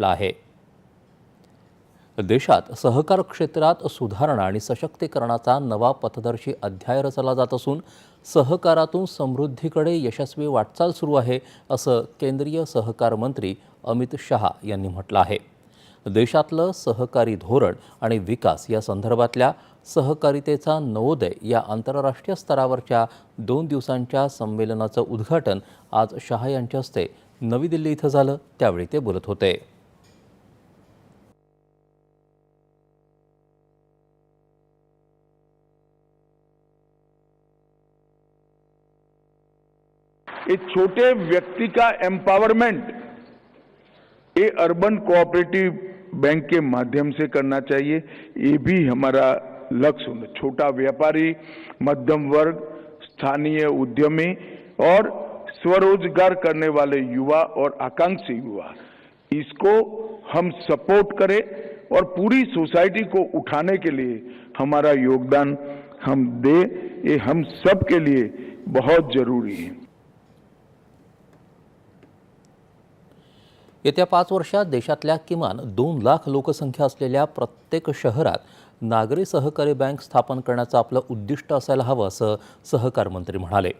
म्हटलं आहे. देशात सहकार क्षेत्रात सुधारणा आणि सशक्तीकरणाचा नवा पथदर्शी अध्याय रचला जात असून सहकारातून समृद्धीकडे यशस्वी वाटचाल सुरू आहे असं केंद्रीय सहकार मंत्री अमित शहा यांनी म्हटलं आहे. देशातलं सहकारी धोरण आणि विकास या संदर्भातल्या सहकारितेचा नवोदय या आंतरराष्ट्रीय स्तरावरच्या दोन दिवसांच्या संमेलनाचं उद्घाटन आज शहा यांच्या हस्ते नवी दिल्ली इथं झालं त्यावेळी ते बोलत होते. ये छोटे व्यक्ति का एम्पावरमेंट ये अर्बन कोऑपरेटिव बैंक के माध्यम से करना चाहिए। ये भी हमारा लक्ष्य होना छोटा व्यापारी, मध्यम वर्ग, स्थानीय उद्यमी और स्वरोजगार करने वाले युवा और आकांक्षी युवा, इसको हम सपोर्ट करें और पूरी सोसाइटी को उठाने के लिए हमारा योगदान हम दे। ये हम सब के लिए बहुत ज़रूरी है। येत्या पाच वर्षात देशातल्या किमान दोन लाख लोकसंख्या असलेल्या प्रत्येक शहरात नागरी सहकारी बँक स्थापन करण्याचं आपलं उद्दिष्ट असायला हवं असं सहकार मंत्री म्हणाले.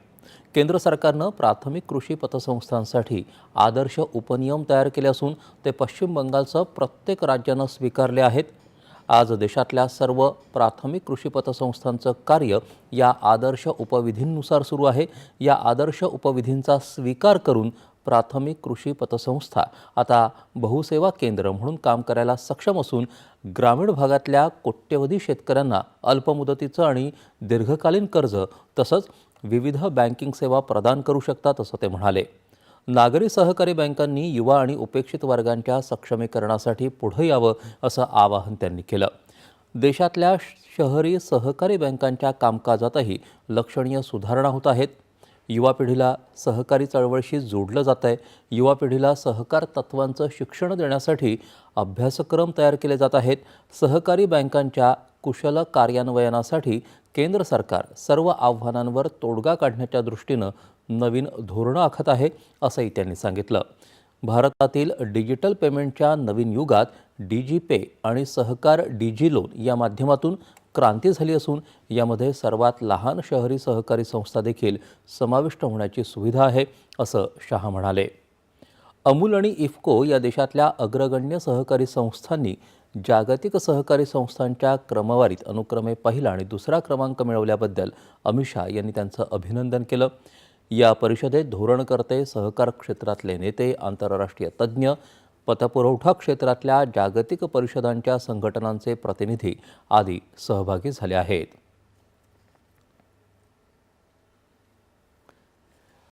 केंद्र सरकारनं प्राथमिक कृषी पतसंस्थांसाठी आदर्श उपनियम तयार केले असून ते पश्चिम बंगालचं प्रत्येक राज्यानं स्वीकारले आहेत. आज देशातल्या सर्व प्राथमिक कृषी पतसंस्थांचं कार्य या आदर्श उपविधींनुसार सुरू आहे. या आदर्श उपविधींचा स्वीकार करून प्राथमिक कृषी पतसंस्था आता बहुसेवा केंद्र म्हणून काम करायला सक्षम असून ग्रामीण भागातल्या कोट्यवधी शेतकऱ्यांना अल्पमुदतीचं आणि दीर्घकालीन कर्ज तसंच विविध बँकिंग सेवा प्रदान करू शकतात असं ते म्हणाले. नागरी सहकारी बँकांनी युवा आणि उपेक्षित वर्गांच्या सक्षमीकरणासाठी पुढं यावं असं आवाहन त्यांनी केलं. देशातल्या शहरी सहकारी बँकांच्या कामकाजातही लक्षणीय सुधारणा होत आहेत. युवा पिढीला सहकारी चळवळीशी जोडलं जात आहे. युवा पिढीला सहकार तत्वांचं शिक्षण देण्यासाठी अभ्यासक्रम तयार केले जात आहेत. सहकारी बँकांच्या कुशल कार्यान्वयनासाठी केंद्र सरकार सर्व आव्हानांवर तोडगा काढण्याच्या दृष्टीनं नवीन धोरणं आखत आहे असंही त्यांनी सांगितलं. भारतातील डिजिटल पेमेंटच्या नवीन युगात डीजी पे आणि सहकार डीजी लोन या माध्यमातून क्रांती झाली असून यामध्ये सर्वात लहान शहरी सहकारी संस्था देखील समाविष्ट होण्याची सुविधा आहे असं शहा म्हणाले. अमूल आणि इफ्को या देशातल्या अग्रगण्य सहकारी संस्थांनी जागतिक सहकारी संस्थांच्या क्रमवारीत अनुक्रमे पहिला आणि दुसरा क्रमांक मिळवल्याबद्दल अमित शहा यांनी त्यांचं अभिनंदन केलं. या परिषदेत धोरणकर्ते सहकार क्षेत्रातले नेते आंतरराष्ट्रीय तज्ज्ञ पतपुरवठा क्षेत्रातल्या जागतिक परिषदांच्या संघटनांचे प्रतिनिधी आदी सहभागी झाले आहेत.